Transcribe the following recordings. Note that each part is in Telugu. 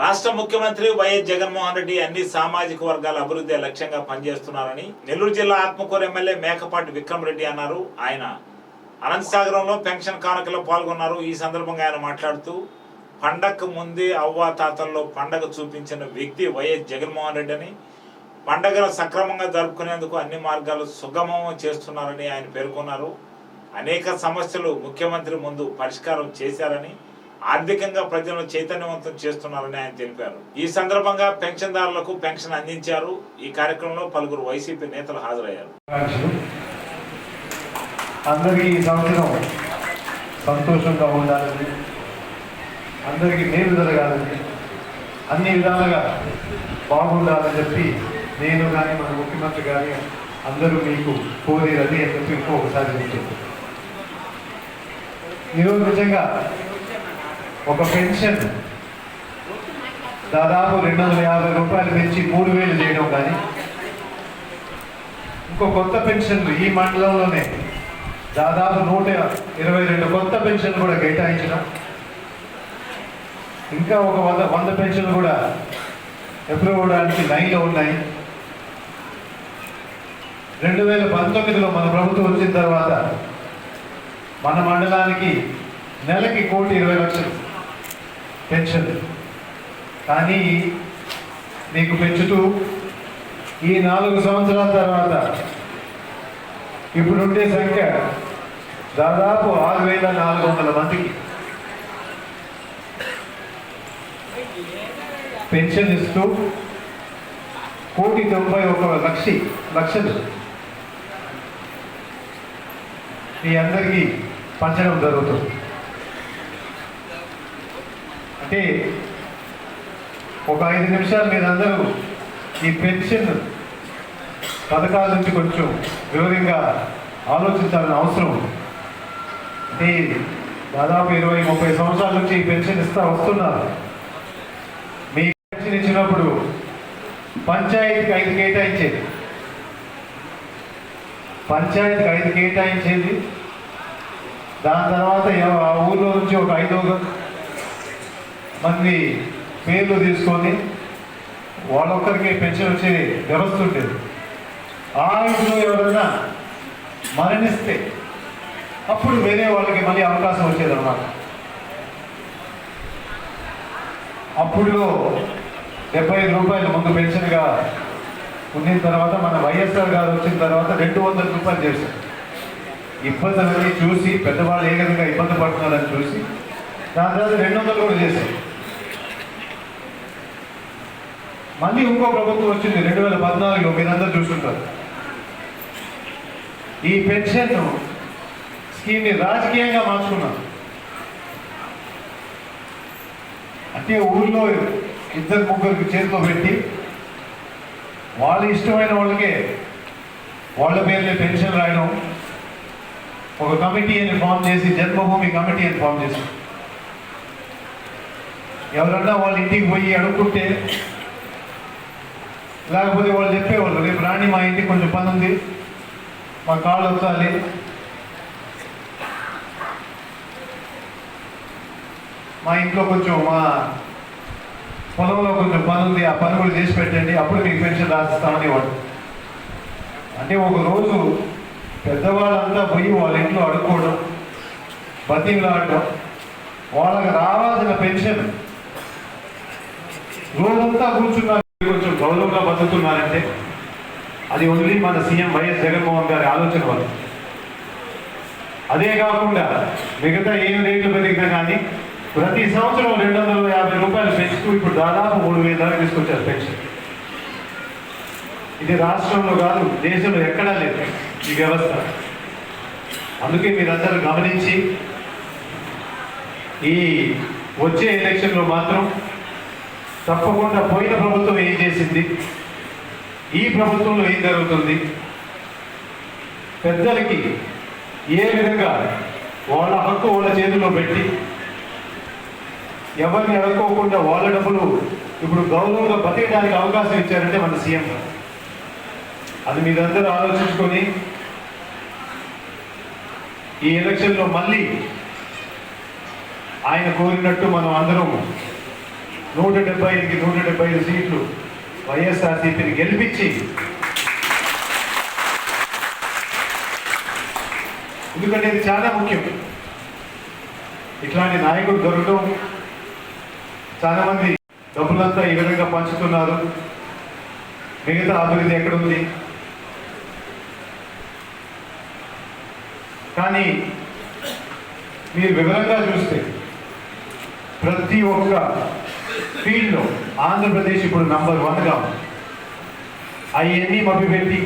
రాష్ట్ర ముఖ్యమంత్రి వైఎస్ జగన్మోహన్ రెడ్డి అన్ని సామాజిక వర్గాల అభివృద్ధి లక్ష్యంగా పనిచేస్తున్నారని నెల్లూరు జిల్లా ఆత్మకూరు ఎమ్మెల్యే మేకపాటి విక్రమ్ రెడ్డి అన్నారు. ఆయన అనంతసాగరంలో పెన్షన్ కానుకలో పాల్గొన్నారు. ఈ సందర్భంగా ఆయన మాట్లాడుతూ పండగ ముందే అవ్వ తాతల్లో పండగ చూపించిన వ్యక్తి వైఎస్ జగన్మోహన్ రెడ్డి అని పండగను సక్రమంగా జరుపుకునేందుకు అన్ని మార్గాలు సుగమం చేస్తున్నారని ఆయన పేర్కొన్నారు. అనేక సమస్యలు ముఖ్యమంత్రి ముందు పరిష్కారం చేశారని ఆర్థికంగా ప్రజలను చైతన్యవంతం చేస్తున్నారని ఆయన తెలిపారు. ఈ సందర్భంగా పెన్షన్దారులకు పెన్షన్ అందించారు. ఈ కార్యక్రమంలో పలువురు వైసీపీ నేతలు హాజరయ్యారు. అందరికీ ఈ సంవత్సరం సంతోషంగా ఉండాలని అందరికీ మేలు జరగాలని అన్ని విధాలుగా బాగుండాలని చెప్పి నేను కానీ మన ముఖ్యమంత్రి కానీ అందరూ మీకు కోరేది అని చెప్పి ఇంకొకసారి చెప్తున్నాను. ఈరోజు నిజంగా ఒక పెన్షన్. దాదాపు రెండు వందల యాభై రూపాయలు పెంచి మూడు వేలు చేయడం కానీ ఇంకో కొత్త పెన్షన్లు ఈ మండలంలోనే దాదాపు నూట ఇరవై రెండు కొత్త పెన్షన్లు కూడా కేటాయించడం ఇంకా ఒక వంద వంద పెన్షన్లు కూడా అప్రూవ్ అవడానికి లైన్లో ఉన్నాయి. రెండు వేల పంతొమ్మిదిలో మన ప్రభుత్వం వచ్చిన తర్వాత మన మండలానికి నెలకి కోటి ఇరవై లక్షలు. పెన్షన్ కానీ మీకు పెంచుతూ ఈ నాలుగు సంవత్సరాల తర్వాత ఇప్పుడుండే సంఖ్య దాదాపు ఆరు వేల నాలుగు వందల మందికి. పెన్షన్ ఇస్తూ కోటి తొంభై ఒక లక్ష లక్షలు. మీ అందరికీ పంచడం జరుగుతుంది. అంటే ఒక ఐదు నిమిషాలు మీరందరూ ఈ పెన్షన్ పథకాల నుంచి కొంచెం వివరంగా ఆలోచించాలని అవసరం అంటే దాదాపు ఇరవై ముప్పై సంవత్సరాల నుంచి ఈ పెన్షన్ ఇస్తా వస్తున్నారు. మీ పెన్షన్ ఇచ్చినప్పుడు పంచాయతీకి ఐదు కేటాయించేది. పంచాయతీకి ఐదు కేటాయించేది. దాని తర్వాత ఆ ఊర్లో నుంచి ఒక ఐదు మంది పేర్లు తీసుకొని వాళ్ళొక్కరికి పెన్షన్ వచ్చే వ్యవస్థ ఉండేది. ఆ ఇంట్లో ఎవరైనా మరణిస్తే అప్పుడు వేరే వాళ్ళకి మళ్ళీ అవకాశం వచ్చేది అన్నమాట అప్పుడు డెబ్బై ఐదు రూపాయలు ముందు పెన్షన్గా ఉండిన తర్వాత మన వైఎస్ఆర్ గారు వచ్చిన తర్వాత రెండు వందల రూపాయలు చేశారు. ఇబ్బందులన్నీ చూసి పెద్దవాళ్ళు ఏ విధంగా ఇబ్బంది పడుతున్నారని చూసి దాని తర్వాత రెండు వందలు కూడా చేశారు. మళ్ళీ ఇంకో ప్రభుత్వం వచ్చింది రెండు వేల పద్నాలుగులో మీరందరూ చూస్తుంటారు ఈ పెన్షన్ స్కీమ్ని రాజకీయంగా మార్చుకున్నారు. అంటే ఊళ్ళో ఇద్దరు ముగ్గురికి చేతిలో పెట్టి వాళ్ళ ఇష్టమైన వాళ్ళకే వాళ్ళ పేర్లే పెన్షన్ రాయడం ఒక కమిటీ అని ఫామ్ చేసి జన్మభూమి కమిటీ అని ఫామ్ చేసి. ఎవరన్నా వాళ్ళ ఇంటికి పోయి అడుక్కుంటే లేకపోతే వాళ్ళు చెప్పేవాళ్ళు రేపు రాణి మా ఇంటికి కొంచెం పని ఉంది మా కాళ్ళు వచ్చాలి మా ఇంట్లో కొంచెం మా పొలంలో కొంచెం పని ఉంది ఆ పని కూడా చేసి పెట్టండి అప్పుడు మీకు పెన్షన్ రాసిస్తామని వాడు అంటే ఒక రోజు పెద్దవాళ్ళంతా పోయి వాళ్ళ ఇంట్లో అడుక్కోవడం బతిమలాడడం వాళ్ళకి రావాల్సిన పెన్షన్. రోజంతా కూర్చున్నారు. గౌరవంగా బతుకుతున్నారంటే అది ఓన్లీ మన సీఎం వైఎస్ జగన్మోహన్ గారి ఆలోచన వల్ల. అదే కాకుండా మిగతా ఏం రేట్లు పెరిగినా కానీ ప్రతి సంవత్సరం రెండు వందల యాభై రూపాయలు పెంచుతూ ఇప్పుడు దాదాపు మూడు వేల దాకా తీసుకొచ్చారు పెన్షన్. ఇది రాష్ట్రంలో కాదు దేశంలో ఎక్కడా లేదు ఈ వ్యవస్థ. అందుకే మీరందరూ గమనించి ఈ వచ్చే ఎలక్షన్లో మాత్రం తప్పకుండా పోయిన ప్రభుత్వం ఏం చేసింది? ఈ ప్రభుత్వంలో ఏం జరుగుతుంది? పెద్దలకి ఏ విధంగా వాళ్ళ హక్కు వాళ్ళ చేతిలో పెట్టి ఎవరిని అడుక్కోకుండా వాళ్ళ డబ్బులు ఇప్పుడు గౌరవంగా బతికడానికి అవకాశం ఇచ్చారంటే మన సీఎం అది మీరందరూ ఆలోచించుకొని ఈ ఎలక్షన్లో మళ్ళీ ఆయన కోరినట్టు మనం అందరం నూట డెబ్బై ఐదుకి నూట డెబ్బై ఐదు సీట్లు వైఎస్ఆర్సీపీని గెలిపించి. ఎందుకంటే ఇది చాలా ముఖ్యం. ఇట్లాంటి నాయకుడు దొరకడం చాలా మంది డబ్బులంతా ఈ విధంగా పంచుతున్నారు. మిగతా అభివృద్ధి ఎక్కడుంది? కానీ మీరు వివరంగా చూస్తే ప్రతి ఒక్క ఫీల్డ్లో ఆంధ్రప్రదేశ్ ఇప్పుడు నంబర్ వన్గా. అవన్నీ మభ్యపెట్టి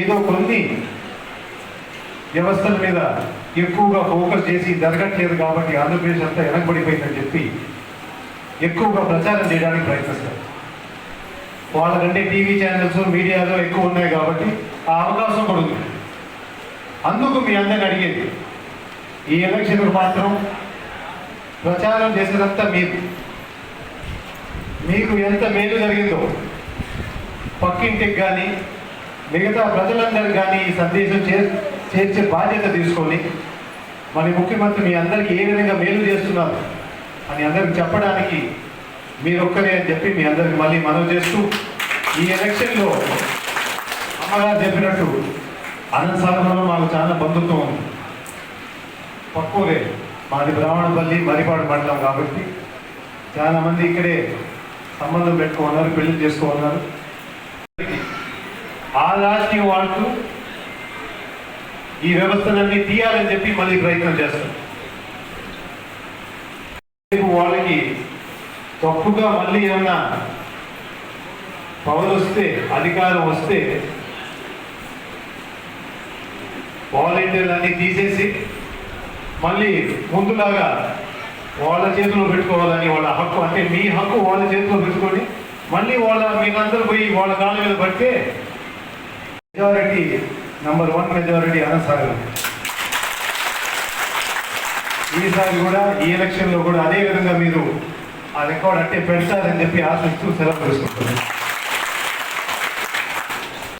ఏదో కొన్ని వ్యవస్థల మీద ఎక్కువగా ఫోకస్ చేసి జరగట్లేదు కాబట్టి ఆంధ్రప్రదేశ్ అంతా వెనకబడిపోయిందని చెప్పి ఎక్కువగా ప్రచారం చేయడానికి ప్రయత్నిస్తారు. వాళ్ళకంటే టీవీ ఛానల్స్ మీడియాలో ఎక్కువ ఉన్నాయి కాబట్టి ఆ అవకాశం పడుతుంది అందుకు మీ అందరిని అడిగేది ఈ ఎలక్షన్కు మాత్రం ప్రచారం చేసేదంతా మీరు. మీకు ఎంత మేలు జరిగిందో. పక్కింటికి కానీ మిగతా ప్రజలందరికీ కానీ ఈ సందేశం చే చేర్చే బాధ్యత తీసుకొని మరి ముఖ్యమంత్రి మీ అందరికీ ఏ విధంగా మేలు చేస్తున్నారు అని అందరికి చెప్పడానికి మీరొక్కరే అని చెప్పి మీ అందరికి మళ్ళీ మనవి చేస్తూ ఈ ఎలక్షన్లో అమ్మగారు చెప్పినట్టు అనంతసాగరంలో మాకు చాలా బంధుత్వం ఉంది. పక్కూరే మాది బ్రాహ్మణపల్లి మరిపాడు మండలం కాబట్టి చాలామంది ఇక్కడే సంబంధం పెట్టుకున్నారు పెళ్ళి చేసుకున్నారు. ఆ రాజకీయం వాడుతూ ఈ వ్యవస్థలన్నీ తీయాలని చెప్పి మళ్ళీ ప్రయత్నం చేస్తారు. వాళ్ళకి తప్పుగా మళ్ళీ ఏమన్నా పవర్ వస్తే అధికారం వస్తే వాలంటీర్లు అన్నీ తీసేసి మళ్ళీ ముందులాగా వాళ్ళ చేతిలో పెట్టుకోవాలని వాళ్ళ హక్కు అంటే మీ హక్కు వాళ్ళ చేతిలో పెట్టుకొని మళ్ళీ వాళ్ళ మీరందరూ పోయి వాళ్ళ కాళ్ళ మీద పడితే majority number one majority Anasagaram ఈసారి కూడా ఈ ఎలక్షన్లో కూడా అదే విధంగా మీరు ఆ రికార్డ్ అంటే పెడతారని చెప్పి ఆశిస్తూ సెలవు తీసుకుంటున్నాను.